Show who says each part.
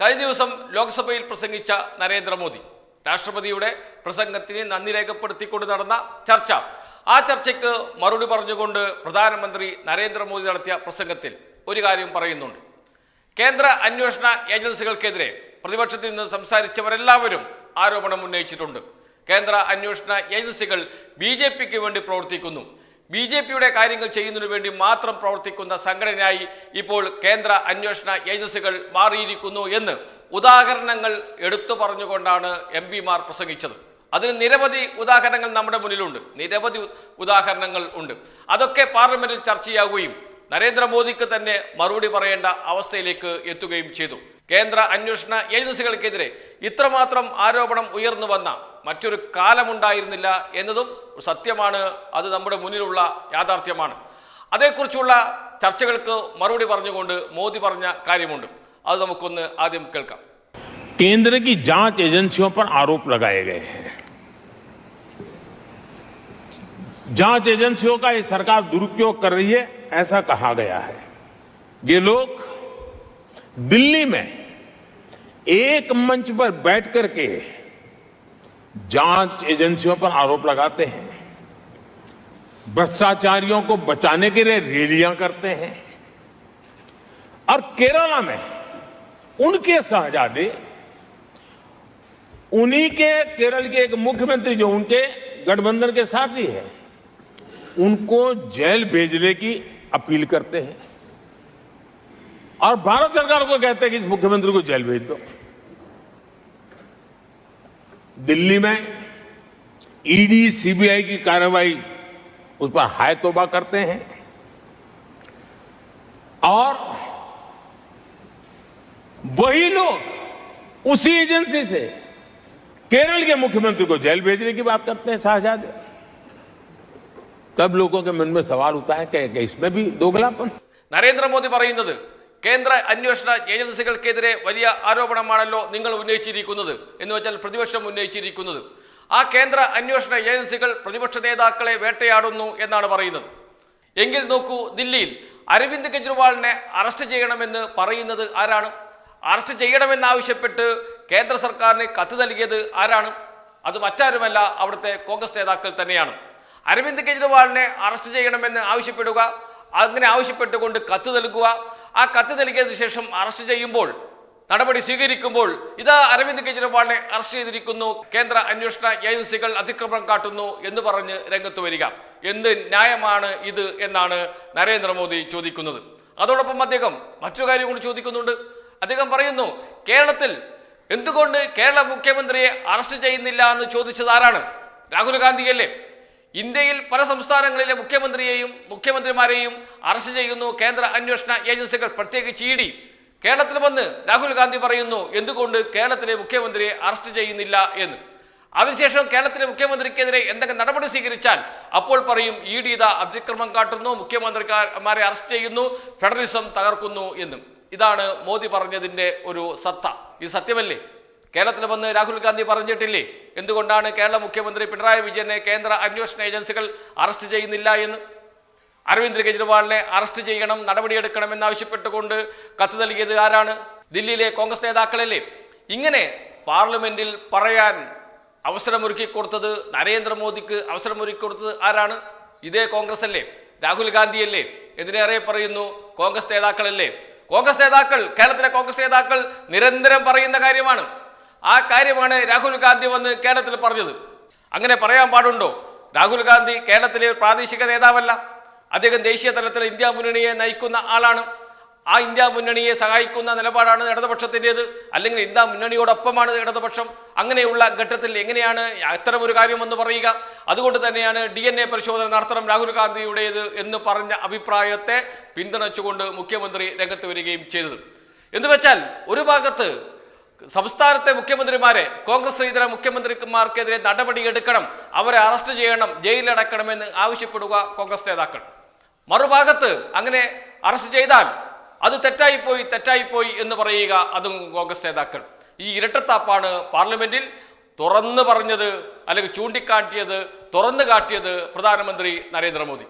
Speaker 1: കഴിഞ്ഞ ദിവസം ലോക്സഭയിൽ പ്രസംഗിച്ച നരേന്ദ്രമോദി രാഷ്ട്രപതിയുടെ പ്രസംഗത്തിന് നന്ദി രേഖപ്പെടുത്തിക്കൊണ്ട് നടന്ന ചർച്ച. ആ ചർച്ചയ്ക്ക് മറുപടി പറഞ്ഞുകൊണ്ട് പ്രധാനമന്ത്രി നരേന്ദ്രമോദി നടത്തിയ പ്രസംഗത്തിൽ ഒരു കാര്യം പറയുന്നുണ്ട്. കേന്ദ്ര അന്വേഷണ ഏജൻസികൾക്കെതിരെ പ്രതിപക്ഷത്തിൽ നിന്ന് സംസാരിച്ചവരെല്ലാവരും ആരോപണം ഉന്നയിച്ചിട്ടുണ്ട്. കേന്ദ്ര അന്വേഷണ ഏജൻസികൾ ബി ജെ പിക്ക് വേണ്ടി പ്രവർത്തിക്കുന്നു. ബി ജെ പിയുടെ കാര്യങ്ങൾ ചെയ്യുന്നതിനു വേണ്ടി മാത്രം പ്രവർത്തിക്കുന്ന സംഘടനയായി ഇപ്പോൾ കേന്ദ്ര അന്വേഷണ ഏജൻസികൾ മാറിയിരിക്കുന്നു എന്ന് ഉദാഹരണങ്ങൾ എടുത്തു പറഞ്ഞുകൊണ്ടാണ് എം പിമാർ പ്രസംഗിച്ചത്. അതിന് നിരവധി ഉദാഹരണങ്ങൾ നമ്മുടെ മുന്നിലുണ്ട്. നിരവധി ഉദാഹരണങ്ങൾ ഉണ്ട്. അതൊക്കെ പാർലമെന്റിൽ ചർച്ചയാകുകയും നരേന്ദ്രമോദിക്ക് തന്നെ മറുപടി പറയേണ്ട അവസ്ഥയിലേക്ക് എത്തുകയും ചെയ്തു. കേന്ദ്ര അന്വേഷണ ഏജൻസികൾക്കെതിരെ ഇത്രമാത്രം ആരോപണം ഉയർന്നു വന്ന മറ്റൊരു കാലമുണ്ടായിരുന്നില്ല എന്നതും സത്യമാണ് അത് നമ്മുടെ മുന്നിലുള്ള യാഥാർത്ഥ്യമാണ് അതേക്കുറിച്ചുള്ള ചർച്ചകൾക്ക് മറുപടി പറഞ്ഞുകൊണ്ട് മോദി പറഞ്ഞ കാര്യമുണ്ട് അത് നമുക്കൊന്ന് ആദ്യം കേൾക്കാം
Speaker 2: केंद्र की जांच एजेंसियों पर आरोप लगाए गए हैं जांच एजेंसियों का ये सरकार दुरुपयोग कर रही है ऐसा कहा गया है ये लोग दिल्ली में एक मंच पर बैठ करके जाँच एजेंसियों पर आरोप लगाते हैं। भ्रष्टाचारियों को बचाने के लिए रैलियाँ करते हैं। और केरला में उनके शहजादे उन्हीं के, केरल के एक मुख्यमंत्री जो उनके गठबंधन के साथी हैं, उनको जेल भेजने की अपील करते हैं। और भारत सरकार को कहते हैं कि इस मुख्यमंत्री को जेल भेज दो। दिल्ली में ईडी सीबीआई की कार्रवाई उस पर हाय तोबा करते हैं और वही लोग उसी एजेंसी से केरल के मुख्यमंत्री को जेल भेजने की बात करते हैं शाहजादे तब लोगों के मन में सवाल उठता है कि कि इसमें भी दोगलापन
Speaker 1: നരേന്ദ്രമോദി പറയുന്നത് കേന്ദ്ര അന്വേഷണ ഏജൻസികൾക്കെതിരെ വലിയ ആരോപണമാണല്ലോ നിങ്ങൾ ഉന്നയിച്ചിരിക്കുന്നത് എന്ന് വെച്ചാൽ പ്രതിപക്ഷം ഉന്നയിച്ചിരിക്കുന്നത്. ആ കേന്ദ്ര അന്വേഷണ ഏജൻസികൾ പ്രതിപക്ഷ നേതാക്കളെ വേട്ടയാടുന്നു എന്നാണ് പറയുന്നത്. എങ്കിൽ നോക്കൂ ദില്ലിയിൽ അരവിന്ദ് കെജ്രിവാളിനെ അറസ്റ്റ് ചെയ്യണമെന്ന് പറയുന്നത് ആരാണ്? അറസ്റ്റ് ചെയ്യണമെന്നാവശ്യപ്പെട്ട് കേന്ദ്ര സർക്കാരിന് കത്ത് നൽകിയത് ആരാണ്? അത് മറ്റാരുമല്ല അവിടുത്തെ കോൺഗ്രസ് നേതാക്കൾ തന്നെയാണ്. അരവിന്ദ് കെജ്രിവാളിനെ അറസ്റ്റ് ചെയ്യണമെന്ന് ആവശ്യപ്പെടുക അങ്ങനെ ആവശ്യപ്പെട്ടുകൊണ്ട് കത്ത് നൽകുക ആ കത്ത് നൽകിയതിനു ശേഷം അറസ്റ്റ് ചെയ്യുമ്പോൾ നടപടി സ്വീകരിക്കുമ്പോൾ ഇതാ അരവിന്ദ് കെജ്രിവാളിനെ അറസ്റ്റ് ചെയ്തിരിക്കുന്നു. കേന്ദ്ര അന്വേഷണ ഏജൻസികൾ അതിക്രമം കാട്ടുന്നു എന്ന് പറഞ്ഞ് രംഗത്ത് വരിക. എന്ത് ന്യായമാണ് ഇത് എന്നാണ് നരേന്ദ്രമോദി ചോദിക്കുന്നത്. അതോടൊപ്പം അദ്ദേഹം മറ്റു കാര്യം കൂടി ചോദിക്കുന്നുണ്ട്. അദ്ദേഹം പറയുന്നു കേരളത്തിൽ എന്തുകൊണ്ട് കേരള മുഖ്യമന്ത്രിയെ അറസ്റ്റ് ചെയ്യുന്നില്ല എന്ന് ചോദിച്ചത് ആരാണ്? രാഹുൽ ഗാന്ധിയല്ലേ? ഇന്ത്യയിൽ പല സംസ്ഥാനങ്ങളിലെ മുഖ്യമന്ത്രിയെയും മുഖ്യമന്ത്രിമാരെയും അറസ്റ്റ് ചെയ്യുന്നു. കേന്ദ്ര അന്വേഷണ ഏജൻസികൾ പ്രത്യേകിച്ച് ഇ ഡി കേരളത്തിൽ വന്ന് രാഹുൽ ഗാന്ധി പറയുന്നു എന്തുകൊണ്ട് കേരളത്തിലെ മുഖ്യമന്ത്രിയെ അറസ്റ്റ് ചെയ്യുന്നില്ല എന്ന്? അതിനുശേഷം കേരളത്തിലെ മുഖ്യമന്ത്രിക്കെതിരെ എന്തൊക്കെ നടപടി സ്വീകരിച്ചാൽ അപ്പോൾ പറയും ഇ ഡി ഇതാ അതിക്രമം കാട്ടുന്നു മുഖ്യമന്ത്രിമാരെ അറസ്റ്റ് ചെയ്യുന്നു ഫെഡറലിസം തകർക്കുന്നു എന്നും. ഇതാണ് മോദി പറഞ്ഞതിന്റെ ഒരു സത്ത. ഇത് സത്യമല്ലേ? കേരളത്തിൽ വന്ന് രാഹുൽ ഗാന്ധി പറഞ്ഞിട്ടില്ലേ? എന്തുകൊണ്ടാണ് കേരള മുഖ്യമന്ത്രി പിണറായി വിജയനെ കേന്ദ്ര അന്വേഷണ ഏജൻസികൾ അറസ്റ്റ് ചെയ്യുന്നില്ല എന്ന്? അരവിന്ദ് കെജ്രിവാളിനെ അറസ്റ്റ് ചെയ്യണം നടപടിയെടുക്കണം എന്നാവശ്യപ്പെട്ടുകൊണ്ട് കത്ത് നൽകിയത് ആരാണ്? ദില്ലിയിലെ കോൺഗ്രസ് നേതാക്കളല്ലേ? ഇങ്ങനെ പാർലമെന്റിൽ പറയാൻ അവസരമൊരുക്കി കൊടുത്തത് നരേന്ദ്രമോദിക്ക് അവസരമൊരുക്കി കൊടുത്തത് ആരാണ്? ഇതേ കോൺഗ്രസ് അല്ലേ രാഹുൽ ഗാന്ധിയല്ലേ? എന്തിനേറെ പറയുന്നു കോൺഗ്രസ് നേതാക്കളല്ലേ? കോൺഗ്രസ് നേതാക്കൾ കേരളത്തിലെ കോൺഗ്രസ് നേതാക്കൾ നിരന്തരം പറയുന്ന കാര്യമാണ്. ആ കാര്യമാണ് രാഹുൽ ഗാന്ധി വന്ന് കേരളത്തിൽ പറഞ്ഞത്. അങ്ങനെ പറയാൻ പാടുണ്ടോ? രാഹുൽ ഗാന്ധി കേരളത്തിലെ പ്രാദേശിക നേതാവല്ല. അദ്ദേഹം ദേശീയ തലത്തിൽ ഇന്ത്യ മുന്നണിയെ നയിക്കുന്ന ആളാണ്. ആ ഇന്ത്യ മുന്നണിയെ സഹായിക്കുന്ന നിലപാടാണ് ഇടതുപക്ഷത്തിന്റെത്. അല്ലെങ്കിൽ ഇന്ത്യ മുന്നണിയോടൊപ്പമാണ് ഇടതുപക്ഷം. അങ്ങനെയുള്ള ഘട്ടത്തിൽ എങ്ങനെയാണ് അത്തരം ഒരു കാര്യമെന്ന് പറയുക? അതുകൊണ്ട് തന്നെയാണ് ഡി എൻ എ പരിശോധന നടത്തണം രാഹുൽ ഗാന്ധിയുടേത് എന്ന് പറഞ്ഞ അഭിപ്രായത്തെ പിന്തുണച്ചുകൊണ്ട് മുഖ്യമന്ത്രി രംഗത്ത് വരികയും ചെയ്തത്. എന്ന് വെച്ചാൽ ഒരു ഭാഗത്ത് സംസ്ഥാനത്തെ മുഖ്യമന്ത്രിമാരെ കോൺഗ്രസ് ഇതര മുഖ്യമന്ത്രിമാർക്കെതിരെ നടപടി എടുക്കണം അവരെ അറസ്റ്റ് ചെയ്യണം ജയിലിലടക്കണമെന്ന് ആവശ്യപ്പെടുക കോൺഗ്രസ് നേതാക്കൾ. മറുഭാഗത്ത് അങ്ങനെ അറസ്റ്റ് ചെയ്താൽ അത് തെറ്റായിപ്പോയി തെറ്റായിപ്പോയി എന്ന് പറയുക അതും കോൺഗ്രസ് നേതാക്കൾ. ഈ ഇരട്ടത്താപ്പാണ് പാർലമെന്റിൽ തുറന്നു പറഞ്ഞത് അല്ലെങ്കിൽ ചൂണ്ടിക്കാട്ടിയത് തുറന്നു കാട്ടിയത് പ്രധാനമന്ത്രി നരേന്ദ്രമോദി.